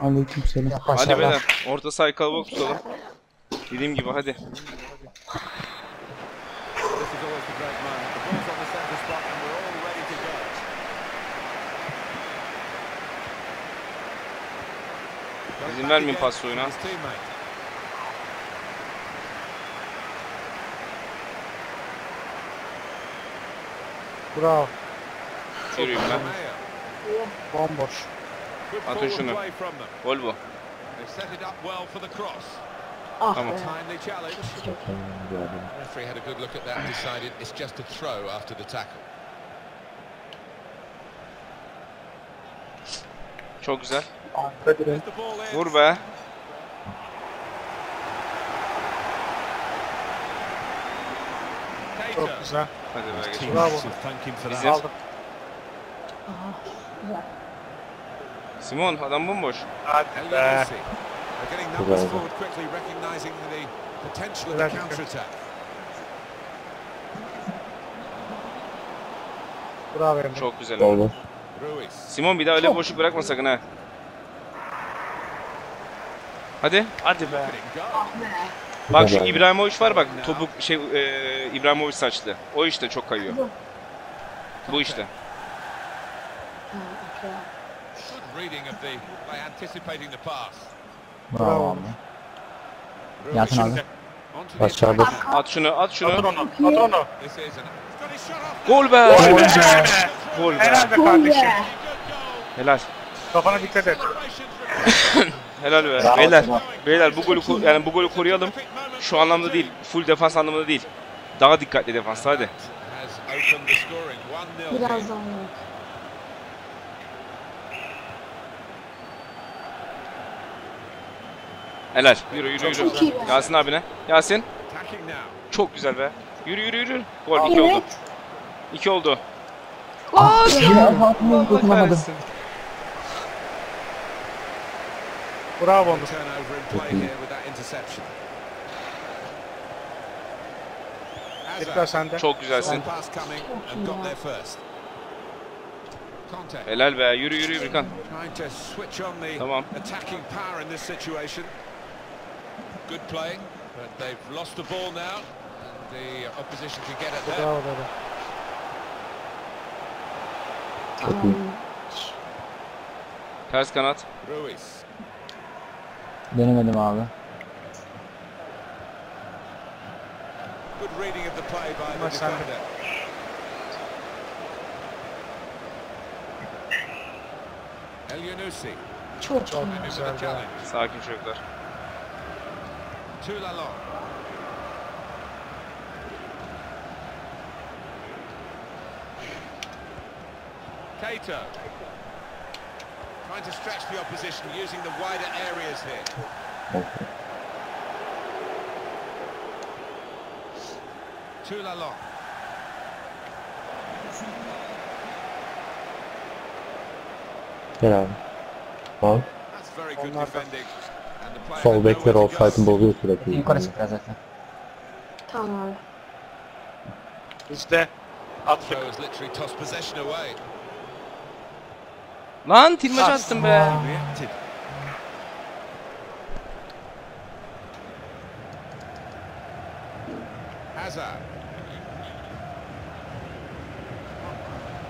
Aleykümselam. Hadi beyler. Orta sahayı kalabalık tutalım. Dediğim gibi hadi. İzin vermeyin pas oyuna. Bravo. Ben. Romeo. Bomboş. Good Atın forward şunu. play from them. Gol bu. They've set it up well for the cross. Ah Tamam. be. Timely challenge. Çok iyi. The referee had a good look at that and decided it's just a throw after the tackle. Çok güzel. Arka direkt. The ball in. Vur be. Cater. Çok güzel. Hadi be geç. Bravo. thank him for Bizim- Aldım. Güzel. Simon adam bomboş. Hadi be. Bravo. Çok güzel. Ruiz. Simon bir daha öyle boşluk bırakma sakın ha. Hadi. Hadi be. Ah. Bak şu İbrahimovic var bak. Topuk şey e, İbrahimovic saçlı. O işte çok kayıyor. Bu. Bu işte. Reading of the by anticipating the pass. Bravo. Abi. The Aşağıda. attack. At şunu at şunu. At onu. At onu. Gol be. Gol be. Gol be. Helal be Gol kardeşim. Helal. Kafana dikkat et. Helal be. Beyler. Beyler bu golü yani bu golü koruyalım. Şu anlamda değil. Full defans anlamında değil. Daha dikkatli defans hadi. has opened the scoring. 1-0 Biraz lead. daha yok. Helal. Yürü yürü yürü. Çok iyi. Yasin abine. Yasin. Çok güzel be. Yürü yürü yürü. Gol 2 oldu. Evet. 2 oldu. Ya hatunu dokunamadım. Bravo. Tekrar sende. Çok güzelsin. Helal be. Yürü yürü Birkan. Tamam. Good play, but they've lost the ball now. And the opposition can get it there. Bravo dedi. Ay. Ters kanat. Ruiz. Denemedim abi. Good reading of the play by the Maç sende. defender. El Yunusi. Çok iyi. Çok in with güzel the be. challenge. Sakin çocuklar. Tulalong. Cato. Trying to stretch the opposition using the wider areas here. Tulalong. Gel abi. Al. That's very good Onlar da- defending. Sol bekler offside'ın bozuyor sürekli. Yukarı çık biraz zaten. Tamam abi. Bizde. Attık. Throw has literally tossed possession away. Lan tilmaç attım be. Hazard.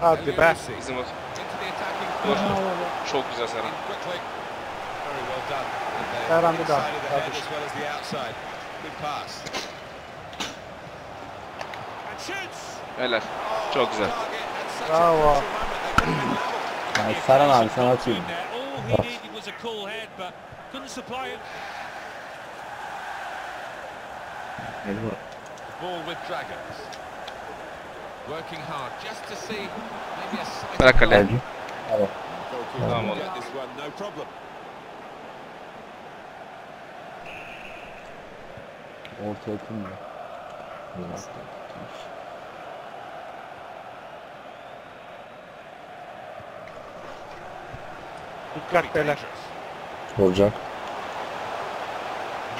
Hadi Bizim be. Çok güzel Serhan. In quickly. Very well done. And they Serhan bir daha. inside of the head Hadi. as well as the outside. Good pass. And shoots. Helal. Çok güzel. Bravo. crucial moment. They could have been level. Ya Serhan abi sana atayım. All he needed was a Ortaya kim? Dikkat beyler. Olacak.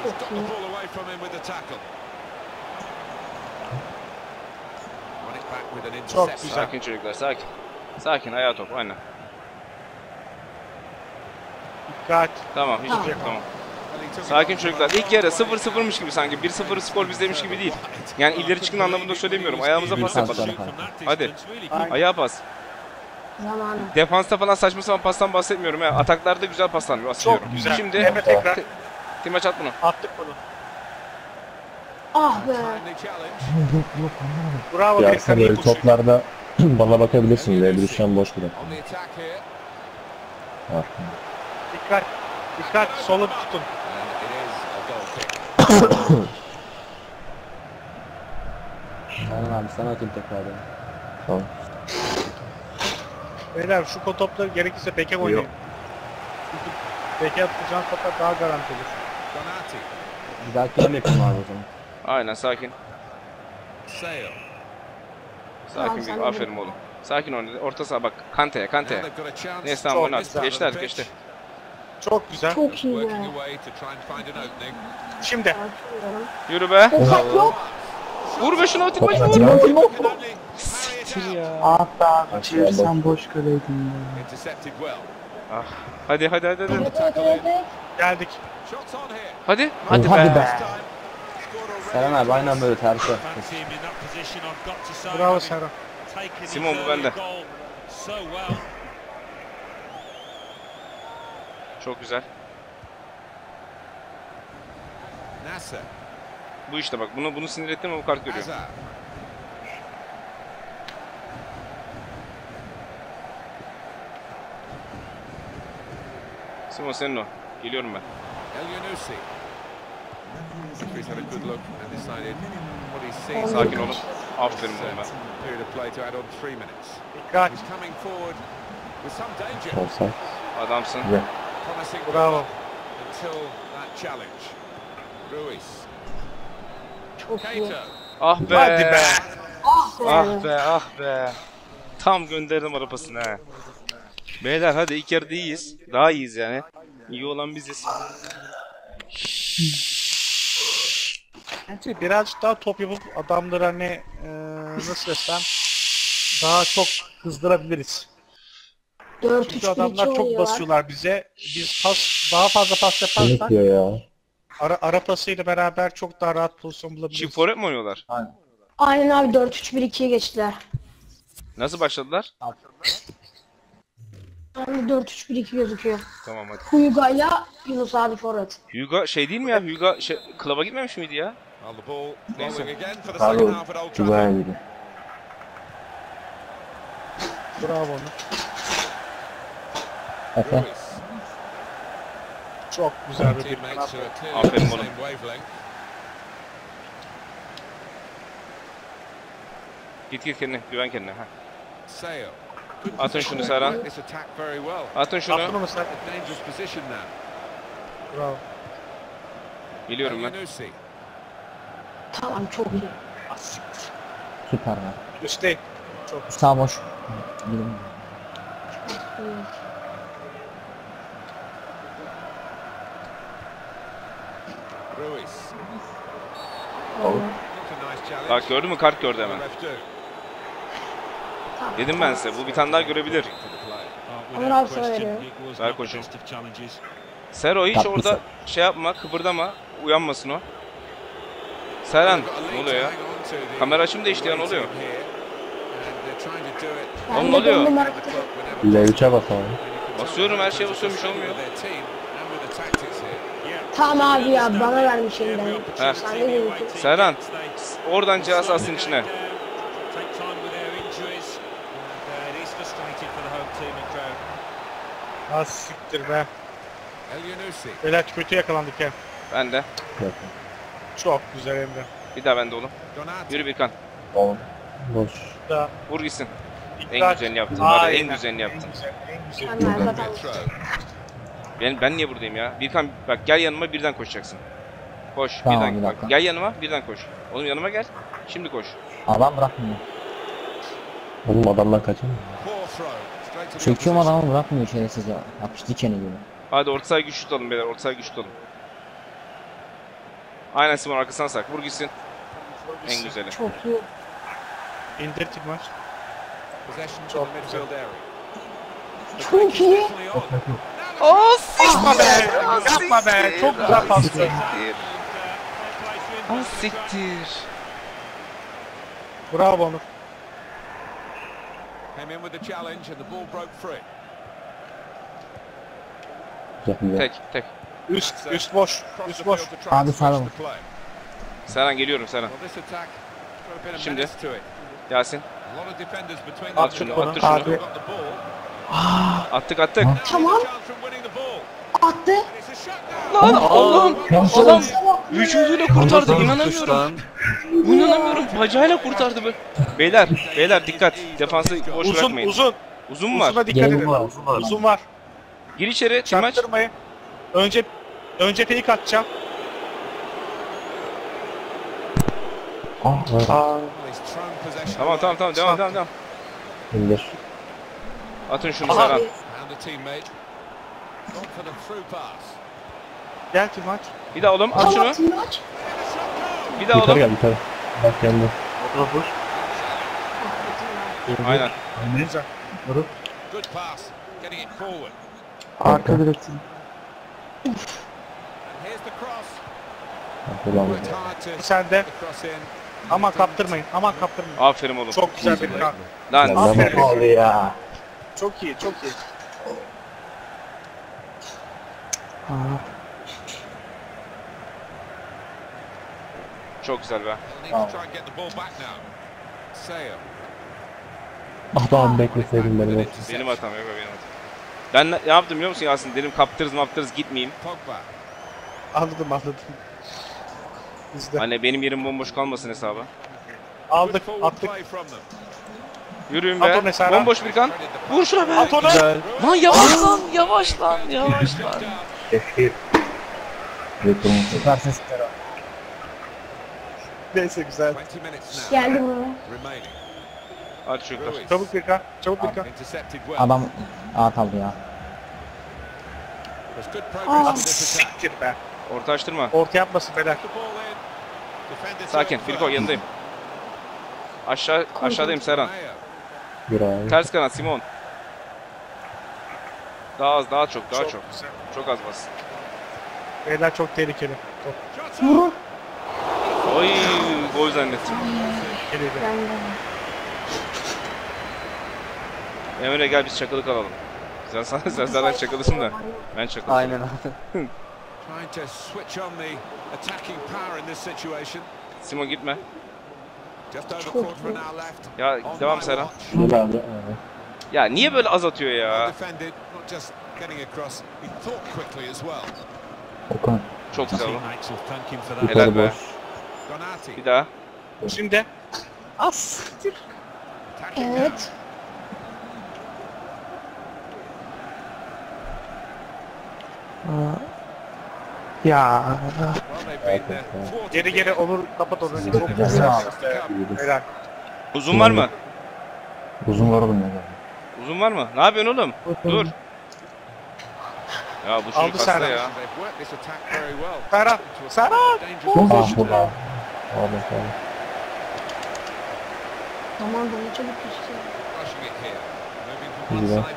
He's got the ball away from him with the tackle. Won it back with an Çok interception. güzel. Sakin çocuklar sakin. Sakin ayağa top aynen. Dikkat. Tamam hiç Tamam. yok tamam. Sakin çocuklar. İlk yarı 0-0'mış gibi sanki. 1-0 skor bizdeymiş gibi değil. Yani ileri çıkın anlamında söylemiyorum. Ayağımıza pas yapalım. Hadi. Ayağa pas. Zamanı. Defansta falan saçma sapan pastan bahsetmiyorum ya. Ataklarda güzel paslar bahsediyorum. Çok güzel. Şimdi Emre tekrar. Timaç at bunu. Attık bunu. Ah be. Bravo Ya sen böyle toplarda bana bakabilirsin. L1 şu an boş bırak. Dikkat. Dikkat. Solu tutun. And it is a goal kick. Tamam abi sana atayım tekrardan. Tamam. Beyler şu topları gerekirse beke oynayın. Çünkü beke atacağın toplar daha garanti olur. Bir dahaki hem yapayım abi o zaman. Aynen sakin. Sakin bir aferin oğlum. Sakin oyna. Orta saha bak. Kante'ye Kante'ye. Neyse tamam güzel. Geçti artık geçti. Çok güzel. Çok iyi. Şimdi. Yürü be. Offside yok. Vur be şunu Top vur. parry it out. Ah be abi çevirsen boş kaleydin ya. Ah. Hadi hadi hadi hadi. Geldik. Hadi. Hadi Hadi be. be. Serhan abi aynen böyle tersi. Bravo his Simon, bu bende. Çok güzel. Nasser. Bu işte bak. Bunu bunu sinir ettim ama bu kart görüyor. Hazard. Simon senin o. Geliyorum ben. Sakin olun. Aferin oğlum ben. Dikkat. Adamsın. Güzel. Promising Bravo. until that challenge. Ruiz. Çok iyi. Ah be. Hadi be. Ah be. Ah be ah be. Tam gönderdim arabasını ha. Beyler hadi ilk yarıda iyiyiz. Daha iyiyiz yani. İyi olan biziz. Bence birazcık daha top yapıp adamları hani eee nasıl desem daha çok hızdırabiliriz. 4 3 Çünkü 1 adamlar 2 çok basıyorlar bize. Biz pas daha fazla pas yaparsak diyor ya? ara, ara pasıyla beraber çok daha rahat pozisyon bulabiliriz. Çift forvet mi oynuyorlar? Aynen abi 4 3 1 2'ye geçtiler. Nasıl başladılar? Yani 4 3 1 2 gözüküyor. Tamam hadi. Huyuga'yla Yunus abi forvet. Hugo şey değil mi ya? Hugo şey, klaba gitmemiş miydi ya? Well, the ball Neyse. rolling again for the Pardon. half at Old Trafford. Güzel. Bravo onu. Efe. Çok güzel bir Aferin wavelength. Git git kendine. Güven kendine. Ha. Atın şunu Serhan. Atın Attın şunu. sen? Bravo. Geliyorum El ben. Tamam çok iyi. Süper be. Üstte. Çok Sağ boş. Bilmiyorum. iyi. Ruiz. Oldu. It's a nice challenge. Bak gördün mü? Kart gördü hemen. Dedim ben size. Bu bir tane daha görebilir. Onur abi sana was Ver koçum. Sero hiç Tatlısı. orada şey yapma. Kıpırdama. Uyanmasın o. A ne oluyor ya? Kamera açım değişti ya, ne oluyor? Oğlum ne oluyor? döndüm around the hareket clock whenever L3'e bas abi. Basıyorum, her şeye bir şey olmuyor. Tamam abi ya bana vermiş elinden. Sen ne diyorsun? team Serhan. Oradan cihaz the içine. Az siktir be. Beyler kötü yakalandık ya. Ben de. Çok güzel Emre. Bir daha ben de oğlum. Yürü Birkan. Oğlum. Boş. Da. Vur gitsin. En güzelini yaptın. Var en güzelini yaptın. En güzel, en güzel. Ben. Ben, niye buradayım ya? Birkan bak gel yanıma birden koşacaksın. Koş Tamam, birden bir bak. dakika. Gel yanıma birden koş. Oğlum yanıma gel. Şimdi koş. Adam bırakmıyor. Oğlum adamdan the Çekiyorum adamı bırakmıyor şerefsiz ya. Yapış dikeni gibi. Hadi orta sahayı güçlü tutalım beyler. Orta sahayı güçlü tutalım. Aynen Simon arkasına sak. Vur gitsin. En güzeli. çok iyi. İndirdik maç. Çok area. Çok iyi. Oh, Yapma be. Yapma be. Çok güzel pastı. Ah siktir. Bravo Onur. Came in with the challenge and the ball broke free. Tek tek. Üst, üst boş. Üst boş. Abi play. Serhan geliyorum Serhan. Şimdi. Yasin. At şunu, attır şunu. Abi. Ball. Attık attık. Tamam. The ball. Attı. Lan Allah'ım. Adam vücuduyla kurtardı. İnanamıyorum. İnanamıyorum. Bacağıyla kurtardı bu. Beyler, beyler dikkat. Defansı boş Uzun bırakmayın. uzun. Uzun mu var? Uzuna dikkat edin. var, Uzun var. Uzun var. Gir içeri. Timaç. Çaktırmayın. Önce önce fake atacağım. Ah, Aa, Tamam tamam tamam devam devam devam. İndir. Atın şunu Aha. Pass. gel Timaç. Bir daha oğlum at şunu. Bir daha Yukarı oğlum. gel yukarı. Bak geldi. Aynen. Good pass. Getting it forward. Arka direksin. Ulan. To Sen de. Aman kaptırmayın. Aman kaptırmayın. Aferin oğlum. Çok güzel bir kan. Lan Aferin. oldu ya. Çok iyi, çok iyi. çok güzel be. They'll need to try and get the ball back now. Sayo. Adam bekleseydin beni. bak. Benim hatam yok benim hatam. Ben ne yaptım biliyor musun Yasin? Dedim kaptırız maptırız gitmeyeyim. Anladım, anladım. Bizde. Hani benim yerim bomboş kalmasın hesaba. Aldık, attık. Yürüyün be. onu Serhan. Bomboş bir kan. Vur şuna be. At onu. Lan yavaş lan yavaş lan yavaş lan. Süpersin. Neyse güzel. 20 minutes now Geldi remaining. Hadi çocuklar. Çabuk bir kan, çabuk bir kan. Adam at aldı ya. Aa. Siktir be. Orta açtırma. Orta yapmasın beyler. Sakin. first. yanındayım. Aşağı aşağıdayım Serhan. Bir. Ters kanat Simon. Daha az daha çok daha çok. Çok güzel. Çok az bas. Beyler çok tehlikeli. Vurun. Oy gol zannettim. tehlikeli. Ben de. Emre gel biz çakılık alalım. Sen, sen, sen zaten çakılısın da. Ben çakılım. Aynen abi. Simon gitme. Ja daarom Serdar. Abi, abi. Ya niye böyle az atıyor ya? Okan. Çok güzel. Helal be. Bir daha. Şimdi. As. Evet. Eh, Aa. Eh, Ya. Geri geri olur kapat onu. Çok Güzel. Helal. Uzun var mı? Uzun var oğlum ya. Uzun var mı? Ne yapıyorsun oğlum? Dur. Ya bu çocuk Aldı hasta ya. Serhan. dangerous Ah bu da. Abi abi. Tamam bana çabuk to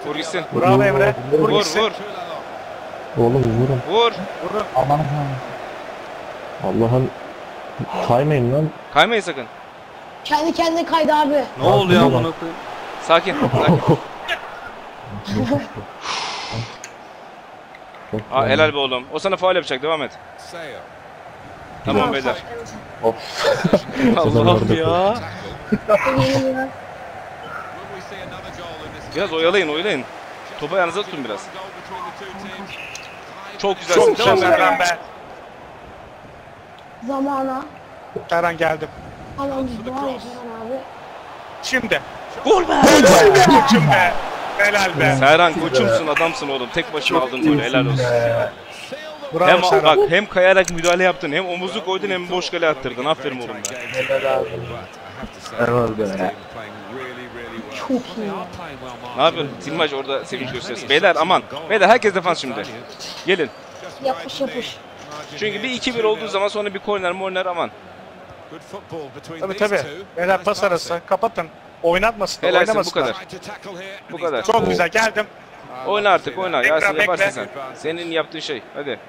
Vur gitsin. Bravo Emre. Vur Vur vur. Oğlum vurun. Vur. Vurun. Aman aman. Allah'ım. Kaymayın lan. Kaymayın sakın. Kendi kendine kaydı abi. Ne oluyor amına Sakin. Sakin. Çok Aa, helal be oğlum. O sana faul yapacak. Devam et. Sayo. Tamam beyler. Sezon Allah'ım ya. Biraz oyalayın oyalayın. Topu ayağınıza tutun biraz. Çok güzelsin. Çok güzel. Serhan be. Zamana. Serhan geldim. Tamam biz dua yapalım abi. Şimdi. Gol be. Koçum be. Helal be. Serhan koçumsun adamsın oğlum. Tek başına aldın golü. Helal olsun. Bravo Hem Serhan. bak hem kayarak müdahale yaptın hem omuzu koydun hem boş kale attırdın. Aferin oğlum be. But I have to say, Helal be. Çok iyi. Ne yapıyorsun? Tilmaç orada sevinç gösterisi. Beyler aman. Beyler herkes defans şimdi. Gelin. Yapış yapış. Çünkü bir to 2-1 olduğu 2-0. zaman sonra bir korner morner aman. Tabii tabii. Beyler pas arası. Kapatın. Oynatmasın. Helalsin, bu kadar. Bu kadar. Çok güzel geldim. Oyna artık oyna. that. Yasin Bekle, yaparsın bekle. sen. Senin yaptığın şey. Hadi.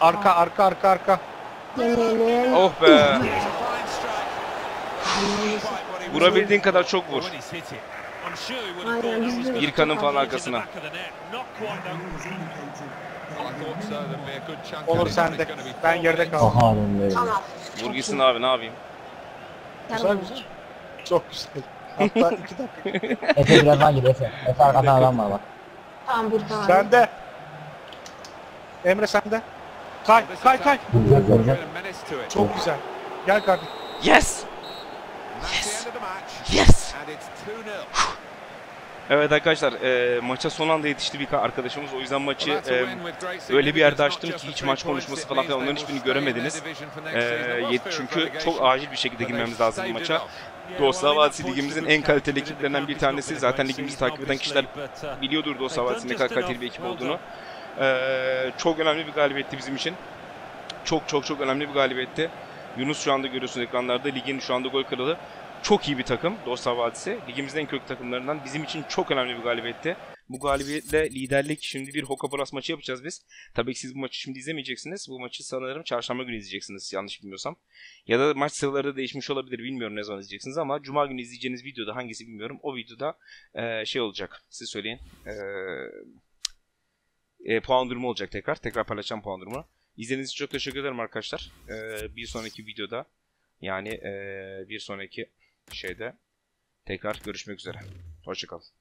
Arka arka arka arka. Oh be. Vurabildiğin kadar çok vur. İlkan'ın falan arkasına. Olur sende. Ben geride kaldım. Aha. Tamam. Vur gitsin abi ne yapayım. Güzel güzel. Çok güzel. Hatta iki dakika. Efe biraz daha gir Efe. Efe arkadan adam var bak. Tamam bir tane. Sende. Emre sende. Kay kay kay. Güzel güzel. Çok güzel. Gel kardeşim. Yes. And that's the end of the match. Yes. And it's 2-0. Evet arkadaşlar e, maça son anda yetişti bir arkadaşımız. O yüzden maçı e, öyle bir yerde açtım ki hiç maç konuşması falan filan onların hiçbirini göremediniz. Yet- çünkü çok acil bir şekilde girmemiz lazım bu maça. Doğu Vadisi ligimizin en kaliteli ekiplerinden bir tanesi. Zaten ligimizi takip eden kişiler biliyordur Doğu Vadisi'nin ne kadar kaliteli bir ekip olduğunu. Ee, çok önemli bir galibiyetti bizim için. Çok çok çok önemli bir galibiyetti. Yunus şu anda görüyorsunuz ekranlarda ligin şu anda gol kralı. Çok iyi bir takım Dostlar Vadisi. Ligimizin en köklü takımlarından. Bizim için çok önemli bir galibiyetti. Bu galibiyetle liderlik şimdi bir Hoka maçı yapacağız biz. Tabii ki siz bu maçı şimdi izlemeyeceksiniz. Bu maçı sanırım çarşamba günü izleyeceksiniz yanlış bilmiyorsam. Ya da maç sıraları da değişmiş olabilir bilmiyorum ne zaman izleyeceksiniz ama cuma günü izleyeceğiniz videoda hangisi bilmiyorum. O videoda eee, şey olacak. Siz söyleyin. Eee e, puan durumu olacak tekrar. Tekrar paylaşacağım puan durumu. İzlediğiniz için çok teşekkür ederim arkadaşlar. Ee, bir sonraki videoda yani ee, bir sonraki şeyde tekrar görüşmek üzere. Hoşçakalın.